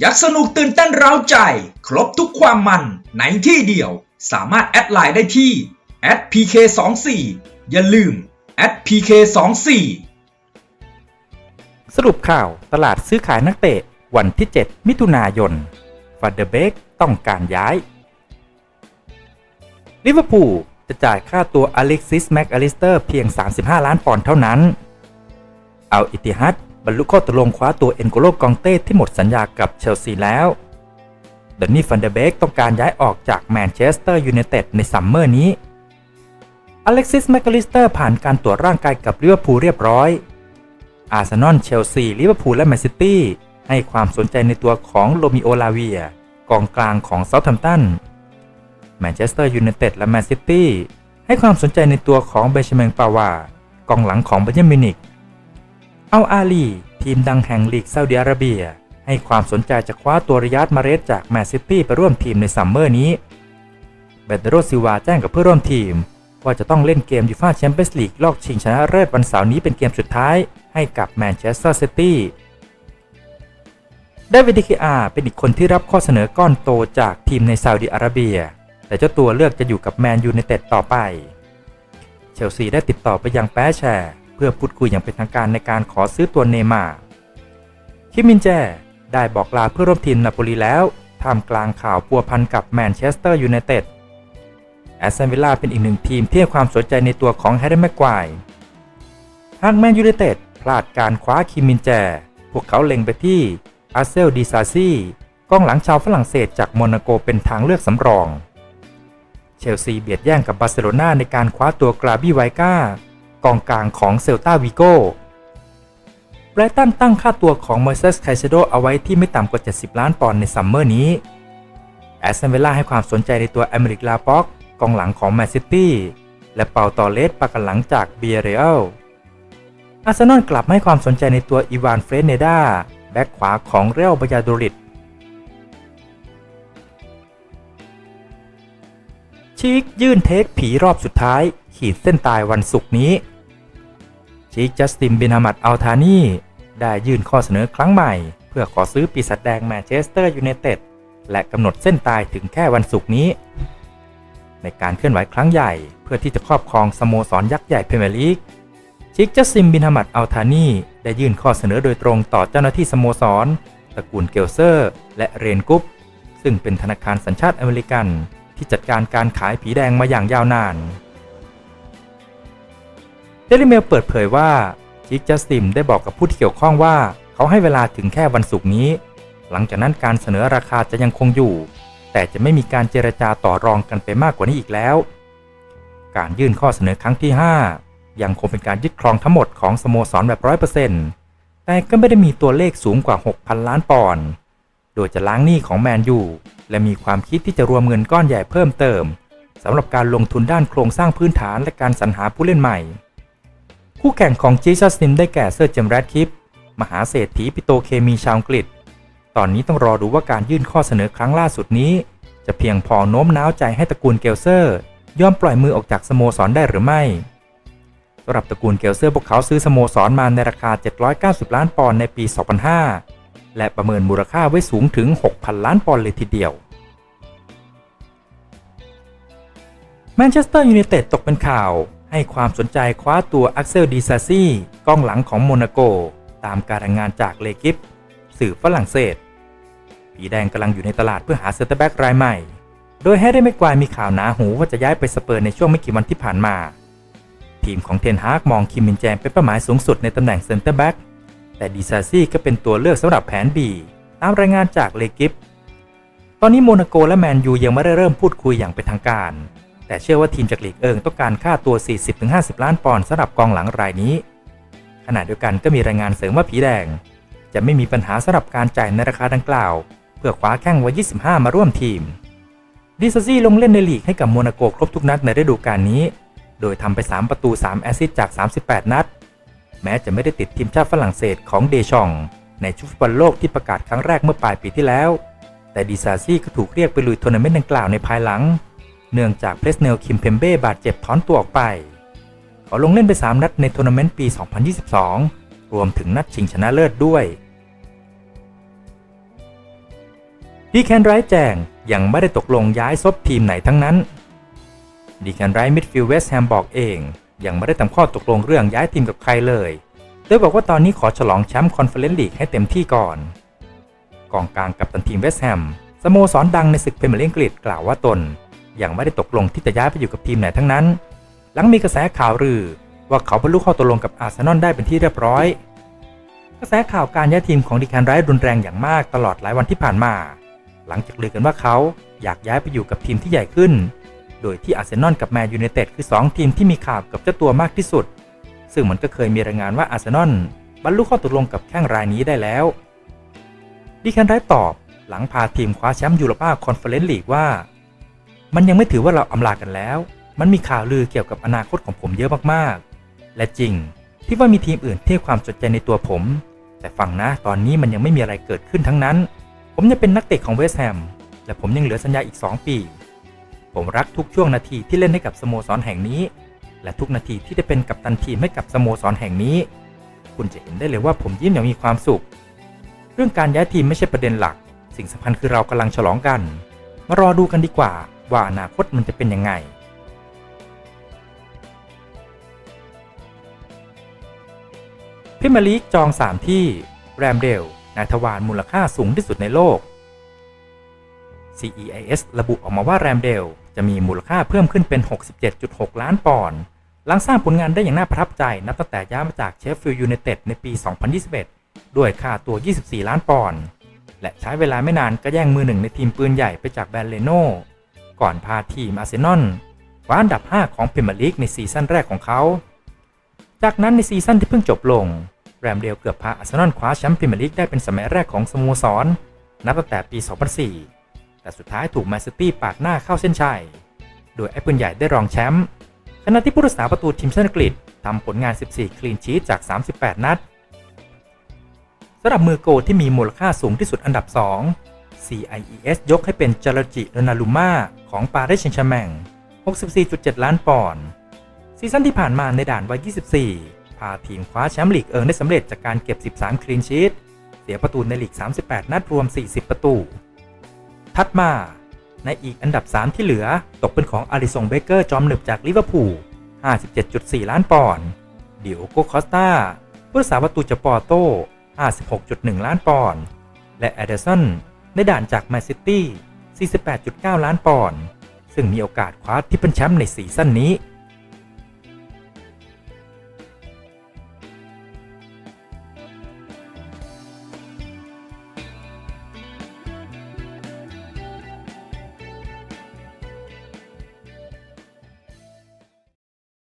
อยากสนุกตื่นเต้นเร้าใจ ครบทุกความมันในที่เดียว สามารถแอดไลน์ได้ที่ @pk24 อย่าลืม @pk24 สรุปข่าวตลาดซื้อขายนักเตะ วันที่ 7 มิถุนายนฟันเดอร์เบกต้องการย้าย ลิเวอร์พูลจะจ่ายค่าตัวอเล็กซิสแม็กอลิสเตอร์เพียง 35 ล้านปอนด์เท่านั้น เอาอิติฮัด บรรลุข้อตกลงคว้าตัวเอ็นโกโลกองเต้ที่หมดสัญญากับเชลซีแล้วเดอนนี่ฟันเดเบกต้องการย้ายออกจากแมนเชสเตอร์ยูไนเต็ดในซัมเมอร์นี้ อเล็กซิสแมคอลิสเตอร์ผ่านการตรวจร่างกายกับลิเวอร์พูลเรียบร้อย อาร์เซนอล เชลซี ลิเวอร์พูล และแมนซิตี้ให้ความสนใจในตัวของโรมิโอลาเวีย กองกลางของเซาท์แฮมป์ตัน แมนเชสเตอร์ยูไนเต็ดและแมนซิตี้ให้ความสนใจในตัวของเบนจามินปาวากองหลังของบ a ย r n มินิก อัลอาลีทีมดังแห่งลีกซาอุดิอาระเบีย ให้ความสนใจจะคว้าตัวริยาดมาเรสจากแมนซิตี้ไปร่วมทีมในซัมเมอร์นี้ เบเดโรซิวาแจ้งกับเพื่อนร่วมทีม ว่าจะต้องเล่นเกมยูฟ่าแชมเปี้ยนส์ลีกรอบชิงชนะเลิศวันเสาร์นี้เป็นเกมสุดท้ายให้กับแมนเชสเตอร์ซิตี้เดวิดดิคิอาเป็นอีกคนที่รับข้อเสนอก้อนโตจากทีมในซาอุดิอาระเบีย แต่เจ้าตัวเลือกจะอยู่กับแมนยูไนเต็ดต่อไป เชลซีได้ติดต่อไปยังแปแชร์ พื่อพูดคุยอย่างเป็นทางการในการขอซื้อตัวเนมาร์คิมมินแจได้บอกลาเพื่อร่วมทีมนาโปลีแล้วท่ามกลางข่าวพัวพันกับแมนเชสเตอร์ยูไนเต็ดแอสตันวิลล่าเป็นอีกหนึ่งทีมที่ให้ความสนใจในตัวของแฮร์รี่แม็กควายหากแมนยูไนเต็ดพลาดการคว้าคิมมินแจ พวกเขาเล็งไปที่อาเซลดีซาซีกองหลังชาวฝรั่งเศสจากโมนาโกเป็นทางเลือกสำรอง เชลซีเบียดแย่งกับบาร์เซโลนาในการคว้าตัวกราบี้ไวก้า กองกลางของเซลตาวิโก้ไบรตันตั้งค่าตัวของเมอยเซสไคเซโดเอาไว้ที่ไม่ต่ำกว่า 70 ล้านปอนด์ในซัมเมอร์นี้ แอสตันวิลล่าให้ความสนใจในตัวอเมริกลาป็อกกองหลังของแมนซิตี้และเปาตอเลสปากันหลังจากเบียเรลอาร์เซนอลกลับให้ความสนใจในตัวอีวานเฟรเนดาแบ็กขวาของเรอัลบายาโดริดชีกยื่นเทคผีรอบสุดท้าย ขีดเส้นตายวันศุกร์นี้ ชีกจัสติน บินฮามัด อัลทานี ได้ยื่นข้อเสนอครั้งใหม่ เพื่อขอซื้อปีศาจแดงแมนเชสเตอร์ยูไนเต็ดและกำหนดเส้นตายถึงแค่วันศุกร์นี้ ในการเคลื่อนไหวครั้งใหญ่ เพื่อที่จะครอบครองสโมสรยักษ์ใหญ่พรีเมียร์ลีกชิกจัสซิมบินฮามัดอัลทานีได้ยื่นข้อเสนอโดยตรงต่อเจ้าหน้าที่สโมสรตระกูลเกลเซอร์ และเรนกุปซึ่งเป็นธนาคารสัญชาติอเมริกัน ที่จัดการการขายผีแดงมาอย่างยาวนาน เดลิเมลเปิดเผยว่าชิกจัสติมได้บอกกับผู้ที่เกี่ยวข้องว่า เขาให้เวลาถึงแค่วันศุกร์นี้ หลังจากนั้นการเสนอราคาจะยังคงอยู่ แต่จะไม่มีการเจรจาต่อรองกันไปมากกว่านี้อีกแล้ว การยื่นข้อเสนอครั้งที่ 5 ยังคงเป็นการยึดครองทั้งหมดของสโมสรแบบร้อยเปอร์เซ็นต์แต่ก็ไม่ได้มีตัวเลขสูงกว่า 6,000 ล้านปอนด์โดยจะล้างหนี้ของแมนยูและมีความคิดที่จะรวมเงินก้อนใหญ่เพิ่มเติมสำหรับการลงทุนด้านโครงสร้างพื้นฐานและการสรรหาผู้เล่นใหม่ คู่แข่งของจีซัสติมได้แก่เซอร์เจมส์แรดคิป มหาเศรษฐีปิโตเคมีชาวอังกฤษ ตอนนี้ต้องรอดูว่าการยื่นข้อเสนอครั้งล่าสุดนี้ จะเพียงพอโน้มน้าวใจให้ตระกูลเกลเซอร์ ยอมปล่อยมือออกจากสโมสรได้หรือไม่สำหรับตระกูลเกลเซอร์พวกเขาซื้อสโมสรมาในราคา 790 ล้านปอนด์ในปี 2005 และประเมินมูลค่าไว้สูงถึง 6,000 ล้านปอนด์เลยทีเดียวแมนเชสเตอร์ยูไนเต็ดตกเป็นข่าว ให้ความสนใจคว้าตัวอักเซลดีซาซี่กองหลังของโมนาโก ตามการรายงานจากเลกิฟสื่อฝรั่งเศส ผีแดงกำลังอยู่ในตลาดเพื่อหาเซนเตอร์แบ็กรายใหม่ โดยแฮร์รี่แม็กควายมีข่าวหนาหูว่าจะย้ายไปสเปอร์ในช่วงไม่กี่วันที่ผ่านมา ทีมของเทนฮากมองคิมมินแจมเป็นเป้าหมายสูงสุดในตำแหน่งเซนเตอร์แบ็กแต่ดีซาซี่ก็เป็นตัวเลือกสำหรับแผน B ตามรายงานจากเลกิฟตอนนี้โมนาโกและแมนยูยังไม่ได้เริ่มพูดคุยอย่างเป็นทางการ แต่เชื่อว่าทีมจากลีกเอิงต้องการค่าตัว 40-50 ล้านปอนด์สำหรับกองหลังรายนี้ ขณะเดียวกันก็มีรายงานเสริมว่าผีแดง จะไม่มีปัญหาสำหรับการจ่ายในราคาดังกล่าว เพื่อคว้าแข้งวัย 25 มาร่วมทีมดิซาซี่ลงเล่นในลีกให้กับโมนาโกครบทุกนัดในฤดูกาลนี้ โดยทำไป 3 ประตู 3 แอสซิสต์จาก 38 นัด แม้จะไม่ได้ติดทีมชาติฝรั่งเศสของเดชอง ในชุดฟุตบอลโลกที่ประกาศครั้งแรกเมื่อปลายปีที่แล้ว แต่ดิซาซี่ก็ถูกเรียกไปลุยทัวร์นาเมนต์ดังกล่าวในภายหลัง เนื่องจากเพรสเนลคิมเพมเบ้บาดเจ็บถอนตัวออกไป เขาลงเล่นไป 3 นัดในทัวร์นาเมนต์ปี 2022 รวมถึงนัดชิงชนะเลิศด้วยดีแคนไรแจงยังไม่ได้ตกลงย้ายซบทีมไหนทั้งนั้นดีแคนไรมิดฟิลด์เวสแฮมบอกเอง ยังไม่ได้ทำข้อตกลงเรื่องย้ายทีมกับใครเลยโดยบอกว่าตอนนี้ขอฉลองแชมป์คอนเฟอเรนซ์ลีกให้เต็มที่ก่อน กองกลางกับตันทีมเวสแฮมสโมสรดังในศึกพรีเมียร์ลีกอังกฤษกล่าวว่าตน ยังไม่ได้ตกลงที่จะย้ายไปอยู่กับทีมไหนทั้งนั้น หลังมีกระแสข่าวลือว่าเขาบรรลุข้อตกลงกับอาร์เซนอลได้เป็นที่เรียบร้อย กระแสข่าวการย้ายทีมของดีแคนไรรุนแรงอย่างมากตลอดหลายวันที่ผ่านมา หลังจากลือกันว่าเขาอยากย้ายไปอยู่กับทีมที่ใหญ่ขึ้น โดยที่อาร์เซนอลกับแมนยูไนเต็ดคือ 2 ทีมที่มีข่าวกับเจ้าตัวมากที่สุด ซึ่งมันก็เคยมีรายงานว่าอาร์เซนอลบรรลุข้อตกลงกับแข้งรายนี้ได้แล้วดีแคนไรตอบหลังพาทีมคว้าแชมป์ยูโรปาคอนเฟอเรนซ์ลีกว่า มันยังไม่ถือว่าเราอำลากันแล้ว มันมีข่าวลือเกี่ยวกับอนาคตของผมเยอะมากๆ และจริงที่ว่ามีทีมอื่นที่ความสนใจในตัวผม แต่ฟังนะตอนนี้มันยังไม่มีอะไรเกิดขึ้นทั้งนั้น ผมยังเป็นนักเตะของเวสต์แฮมและผมยังเหลือสัญญาอีก 2 ปี ผมรักทุกช่วงนาทีที่เล่นให้กับสโมสรแห่งนี้ และทุกนาทีที่ได้เป็นกัปตันทีมให้กับสโมสรแห่งนี้ คุณจะเห็นได้เลยว่าผมยิ้มอย่างมีความสุข เรื่องการย้ายทีมไม่ใช่ประเด็นหลัก สิ่งสำคัญคือเรากำลังฉลองกัน มารอดูกันดีกว่าว่าอนาคตมันจะเป็นยังไง พิมยร์ลีกจอง 3 ที่ แรมเดลนาทวารมูลค่าสูงที่สุดในโลก CEIS ระบุออกมาว่าแรมเดลจะมีมูลค่าเพิ่มขึ้นเป็น 67.6 ล้านปอนด์ หลังสร้างผลงานได้อย่างน่าประทับใจ นับตั้งแต่ย้ายมาจากเชฟฟิลด์ยูไนเต็ดในปี 2021 ด้วยค่าตัว 24 ล้านปอนด์ และใช้เวลาไม่นานก็แย่งมือหนึ่งในทีมปืนใหญ่ไปจากแบรนด์เลโน ก่อนพาทีมอาร์เซนอลคว้าอันดับ 5 ของพรีเมียร์ลีกในซีซั่นแรกของเขา จากนั้นในซีซั่นที่เพิ่งจบลง แรมเดลเกือบพาอาร์เซนอลคว้าแชมป์พรีเมียร์ลีกได้เป็นสมัยแรกของสโมสร นับตั้งแต่ปี 2004 แต่สุดท้ายถูกแมนซิตี้ปาดหน้าเข้าเส้นชัย โดยไอ้ปืนใหญ่ได้รองแชมป์ขณะที่ผู้รักษาประตูทีมชาติอังกฤษทำผลงาน 14 คลีนชีตจาก 38 นัดสำหรับมือโกที่มีมูลค่าสูงที่สุดอันดับ 2 CIES ยกให้เป็นจาร์จิโรนาลูมา ของปารีสแซงต์แชร์แมง64.7 ล้านปอนด์ซีซั่นที่ผ่านมาในด่านวัย 24 พาทีมคว้าแชมป์ลีกเอิงได้สำเร็จจากการเก็บ 13 คลีนชีตเสียประตูในลีก 38 นัดรวม 40 ประตูถัดมา ในอีกอันดับ 3 ที่เหลือ ตกเป็นของอาริสงเบเกอร์จอมหนึบจากลิเวอร์พูล 57.4 ล้านปอนด์เดิโอโกคอสตาผู้รักษาประตูจากปอร์โต 56.1 ล้านปอนด์ และแอดเดอร์สันในด่านจากแมนซิตี้ 48.9 ล้านปอนด์ ซึ่งมีโอกาสคว้าทิปเปิลแชมป์ในซีซั่นนี้